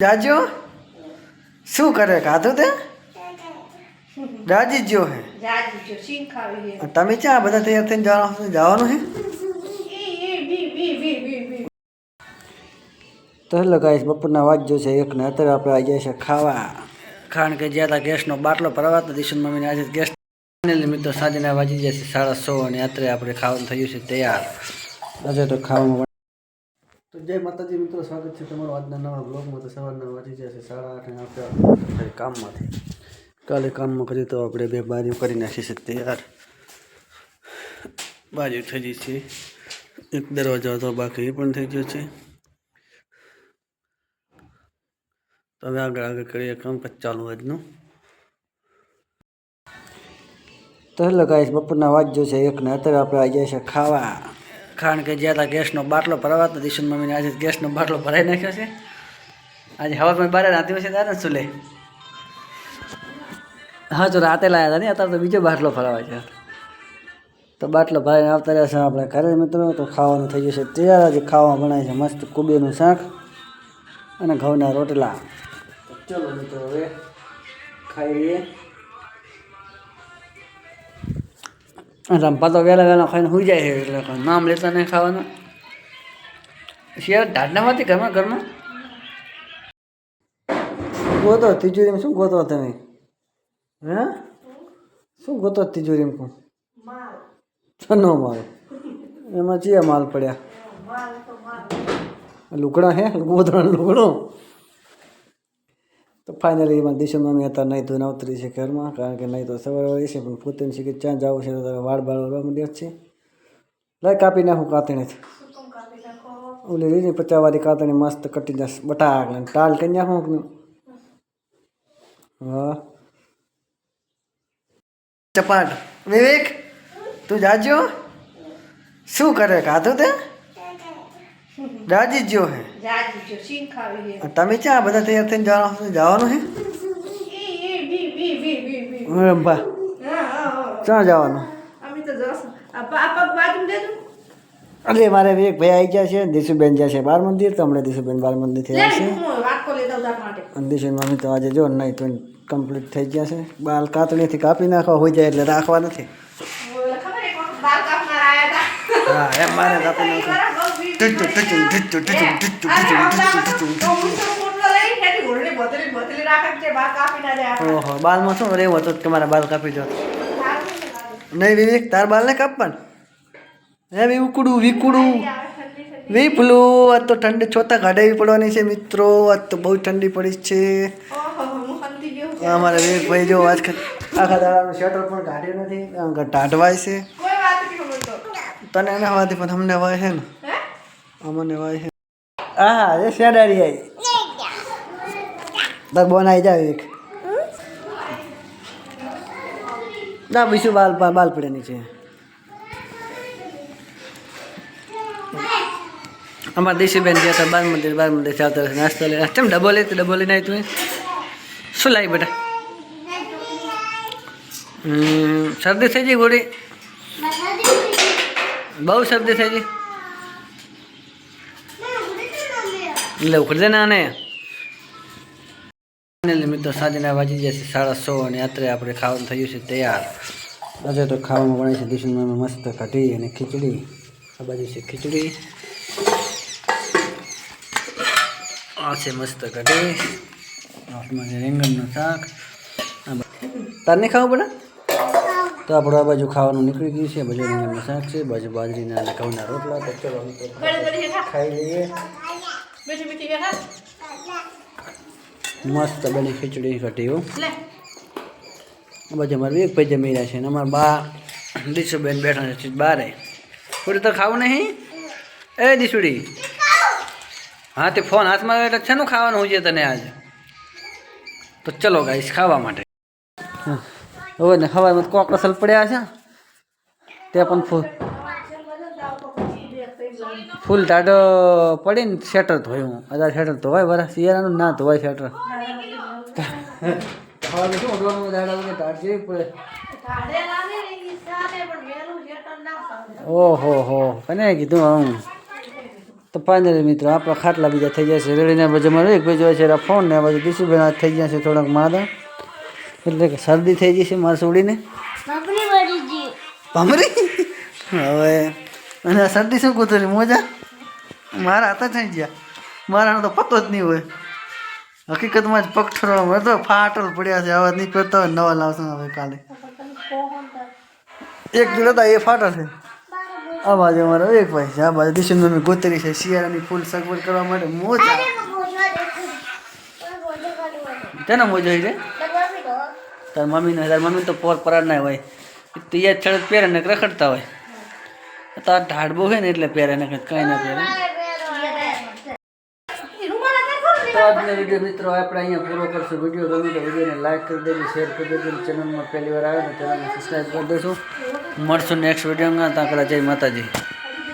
જાજો શું કરે? ખાધું તે? જાજી જ્યો હે. જાજી જો સિંગ ખાવી છે. તમે ક્યાં બધા તૈયાર થઈને જવાનું જવાનું હે ઈ ઈ બી બી બી બી બી. તો હેલો ગાઈસ બપોરના વાગ્યો છે એક ને અત્યારે આપણે આવી ગયા છે ખાવા. કારણ કે જ્યાં હતા ગેસનો બાટલો ભરાવા તો દિશન મમ્મીને આજે ગેસ ફાઇનલી મિત્રો સાંજના વાગી ગયા છે સાડા સો અને અત્યારે આપણે ખાવાનું થયું છે તૈયાર. આજે તો ખાવામાં તો જય માતાજી મિત્રો, સ્વાગત છે તમારું આજના નવા બ્લોગમાં તો સવારના વાંચી જાય છે સાડા આઠ. આપણે કામમાંથી. કાલે કામમાં કરીએ તો આપણે બે બારીઓ કરી નાખી છે તૈયાર. બાજુ થઈ ગઈ છે. એક દરવાજો હતો, બાકી એ પણ થઈ ગયો છે. તો હવે આગળ આગળ કરીએ કામ ચાલુ આજનું. તો હેલો બપોરના વાગ્યો છે એક ને અત્યારે આપણે આવી જાય છે ખાવા. કારણ કે જ્યાં ત્યાં ગેસનો બાટલો ભરાવા તો દિશન મમ્મીને આજે ગેસનો બાટલો ભરાઈ નાખ્યો છે. આજે હવામાં બારે રાતે છે તારે સુલે હા તો રાતે લાયા હતા ને, અત્યારે તો બીજો બાટલો ભરાવા છે. તો બાટલો ભરાઈને આવતા રહ્યા છે આપણે ઘરે મિત્રો, તો ખાવાનું થઈ જશે તૈયાર. આજે ખાવા બનાવે છે મસ્ત કુબીનું શાક અને ઘઉંના રોટલા. ચલો મિત્રો, હવે ખાઈ લઈએ. રંપા તો વહેલા વહેલા ખાઈને હોઈ જાય છે એટલે નામ લેતા નહીં ખાવાનું. શિયાળ ઢાઢનામાંથી ઘરમાં ઘરમાં? ગોતો તિજોરીમાં શું ગોતો તમે? હે? શું ગોતો તિજોરીમાં કહું છનો માલ એમાં ચિયા માલ પડ્યા. લુકડા હે? ગોધડા લુગડો? તો ફાઇનલી એમાં દિશા મમ્મી અત્યારે નહીં ધોઈને ઉતરી છે ઘરમાં, કારણ કે નહીં તો સવારે વળી છે પણ પોતે છે કે ક્યાં જવું છે, તો વાળ બાળ વળવા માંડ્યા છે. લઈ કાપી નાખું કાતણીથી ઓલી રીની પચાવવાની કાતણી મસ્ત કટી જશે બટાક ટાલ કરી નાખું હા. ચપાટ. વિવેક, તું જાજો શું કરે, ખાધું તે? દાજી જો હે. તમે ક્યાં બધા તૈયાર થઈને જવાનું જવાનું હે? રંભા ક્યાં જવાનું? અરે મારે એક ભાઈ આવી ગયા છે દિશુબેન જ્યાં છે બાર મંદિર તો હમણાં દિશુબેન બાર મંદિર થઈ છે. દિશુબેન મમ્મી તો આજે જો નહીં તો કમ્પ્લીટ થઈ ગયા છે. બાલ કાતળીથી કાપી નાખવા હોય જાય એટલે રાખવા નથી. હા એમ મારે કાપી નાખવા. ઓહો, બાલમાં શું રેવ હતો તમારા બાલ કાપી દો? નહીં વિવેક, તાર બાલને કાપવાન? હે ભાઈ ઉકડું વિકુડું? વિપલું, આ તો ઠંડી છોતા ગાડાવી પડવાની છે મિત્રો આ તો બહુ ઠંડી પડી છે. અમારા વિવેકભાઈ જો આજ આખા દાડાનું શટર પણ કાઢ્યું નથી ટાઢવાય છે. તને એના હવાથી પણ અમને હવાય છે ને? અમને વાય છે હા એ શેડારી આવી તાર બોન આવી જાય એક. ના બીજું બાલ બાલ બાલ પડે નીચે. અમારા દેશીબેન ગયા હતા બાર મંદિર બાર મંદિર ચાલતા રહેશે નાસ્તો લઈને કેમ ડબો લે ડબો લઈને આવી તું શું લાવી બેટા? હમ, શરદી થઈ ગઈ ગોળી? બહુ શરદી થઈ ગઈ. એટલે ઉખડજે ને આને. ફાઇનલી મિત્રો, સાંજના વાજી છે સાડા સો અને અત્રે આપણે ખાવાનું થયું છે તૈયાર. આજે તો ખાવામાં બને છે દિશમાં મસ્ત કઢી અને ખીચડી. આ બાજુ છે ખીચડી. આ છે મસ્ત કઢી. હાથમાં છે રીંગણનું શાક. તારને ખાવું પડે? તો આપણું આ બાજુ ખાવાનું નીકળી ગયું છે. બાજુ શાક છે. બાજુ બાજરીના અને ઘઉંના રોટલા. તો ચલો ખાઈ લઈએ. મસ્ત બની ખીચડી કઢી હો. બાજુ અમારે એક ભાઈ જમી રહ્યા છે અને અમારા બા દીશુબેન બેઠા છે બારે. થોડી તો ખાવું નહીં? એ દીશુડી હા તે ફોન હાથમાં એટલે એટલે શેનું ખાવાનું હોય છે તને આજે? તો ચલો ગાઈશ ખાવા માટે. હવે ને હવામાં કોકરસલ પડ્યા છે. તે પણ ફૂલ ટાઢો પડીને શેટર ધોયું. અત્યારે શેટર ધોવાય બરા શિયાળાનું ના ધોવાય શેટર શું દાડા વગર જેવી પડે. ઓહો હો. કને કીધું હું તો ફાઇનલી મિત્રો આપણા ખાટલા બીજા થઈ જશે રેડીને બાજુ મારે એક બાજુ છે ફોન ને બાજુ દિશુભાઈ હાથ થઈ જશે છે થોડાક માદા. એટલે કે શરદી થઈ જશે મારે છોડીને ભમરી? હવે અને આ શરદી શું કૂતરી, મોજા? મારા હાથ થઈ ગયા. મારાનો તો પતો જ નહીં હોય. હકીકતમાં જ પગઠરો મને તો ફાટલ પડ્યા છે. આવા નહીં પહેરતા હોય નવા લાવશો હવે કાલે. એક જોડે હતા એ ફાટલ છે. આ બાજુ અમારો એક ભાઈ છે. આ બાજુ દિશુભાઈ ગોતરી છે. શિયાળાની ફૂલ સગવડ કરવા માટે મોજા. તેના મોજો છે? તાર મમ્મીને તાર મમ્મી તો પોર પરાર ના હોય. તો યાદ ચડત પહેરે ને રખડતા હોય. તાર ઢાળ બહુ હોય ને એટલે પહેરે ને કંઈ ના પહેરે. તો મિત્રો આપણે અહીંયા પૂરો કરશું. વીડિયો ગમે તો વિડીયોને લાઈક કરી દેજો શેર કરી દેજો ચેનલમાં પહેલી વાર આવે તો ચેનલને સબસ્ક્રાઈબ કરી દેજો. મળશું નેક્સ્ટ વિડીયોમાં. ત્યાં કદાચ જય માતાજી.